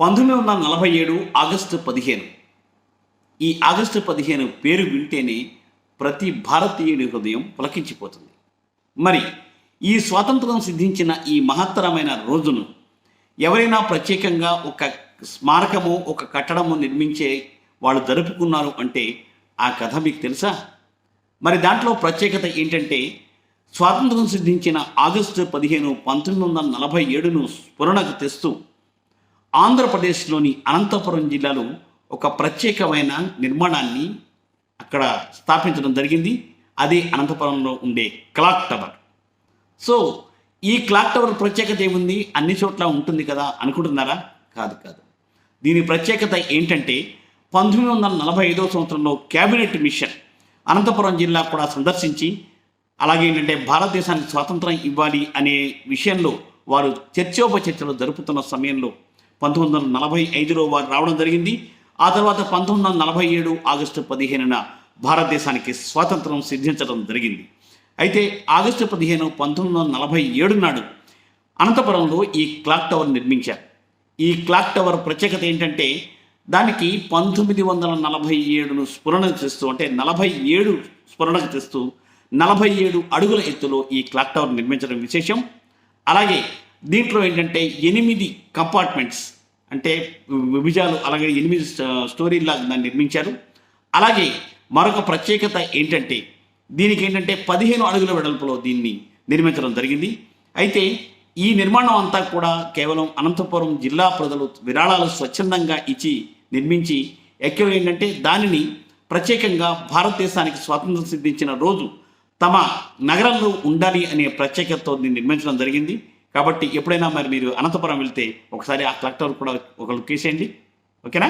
పంతొమ్మిది వందల నలభై ఏడు ఆగస్టు పదిహేను. ఈ ఆగస్టు పదిహేను పేరు వింటేనే ప్రతి భారతీయుడి హృదయం పులకించిపోతుంది. మరి ఈ స్వాతంత్రం సిద్ధించిన ఈ మహత్తరమైన రోజును ఎవరైనా ప్రత్యేకంగా ఒక స్మారకము ఒక కట్టడము నిర్మించే వాళ్ళు జరుపుకున్నారు అంటే ఆ కథ మీకు తెలుసా? మరి దాంట్లో ప్రత్యేకత ఏంటంటే స్వాతంత్రం సిద్ధించిన ఆగస్టు పదిహేను పంతొమ్మిది వందల నలభై ఏడును స్ఫురణకు తెస్తూ ఆంధ్రప్రదేశ్లోని అనంతపురం జిల్లాలో ఒక ప్రత్యేకమైన నిర్మాణాన్ని అక్కడ స్థాపించడం జరిగింది. అదే అనంతపురంలో ఉండే క్లాక్ టవర్. సో ఈ క్లాక్ టవర్ ప్రత్యేకత ఏముంది? అన్ని చోట్ల ఉంటుంది కదా అనుకుంటున్నారా? కాదు కాదు. దీని ప్రత్యేకత ఏంటంటే పంతొమ్మిది వందల నలభై ఐదో సంవత్సరంలో క్యాబినెట్ మిషన్ అనంతపురం జిల్లా కూడా సందర్శించి అలాగే ఏంటంటే భారతదేశానికి స్వాతంత్రం ఇవ్వాలి అనే విషయంలో వారు చర్చోపచర్చలు జరుపుతున్న సమయంలో పంతొమ్మిది వందల నలభై ఐదులో వారు రావడం జరిగింది. ఆ తర్వాత పంతొమ్మిది వందల నలభై ఏడు ఆగస్టు పదిహేనున భారతదేశానికి స్వాతంత్రం సిద్ధించడం జరిగింది. అయితే ఆగస్టు పదిహేను పంతొమ్మిది వందల నలభై ఏడు నాడు అనంతపురంలో ఈ క్లాక్ టవర్ నిర్మించారు. ఈ క్లాక్ టవర్ ప్రత్యేకత ఏంటంటే దానికి పంతొమ్మిది వందల నలభై ఏడును స్ఫురణ తెస్తూ అంటే నలభై ఏడు స్ఫురణకు తెస్తూ నలభై ఏడు అడుగుల ఎత్తులో ఈ క్లాక్ టవర్ నిర్మించడం విశేషం. అలాగే దీంట్లో ఏంటంటే ఎనిమిది కంపార్ట్మెంట్స్ అంటే విభజాలు అలాగే ఎనిమిది స్టోరీలా దాన్ని నిర్మించారు. అలాగే మరొక ప్రత్యేకత ఏంటంటే దీనికి ఏంటంటే పదిహేను అడుగుల వెడల్పులో దీన్ని నిర్మించడం జరిగింది. అయితే ఈ నిర్మాణం అంతా కూడా కేవలం అనంతపురం జిల్లా ప్రజలు విరాళాలు స్వచ్ఛందంగా ఇచ్చి నిర్మించి ఎక్కువ ఏంటంటే దానిని ప్రత్యేకంగా భారతదేశానికి స్వాతంత్రం సిద్ధించిన రోజు తమ నగరంలో ఉండాలి అనే ప్రత్యేకతతో నిర్మించడం జరిగింది. కాబట్టి ఎప్పుడైనా మరి మీరు అనంతపురం వెళ్తే ఒకసారి ఆ కలెక్టర్ కూడా ఒక లుక్ వేసేయండి. ఓకేనా?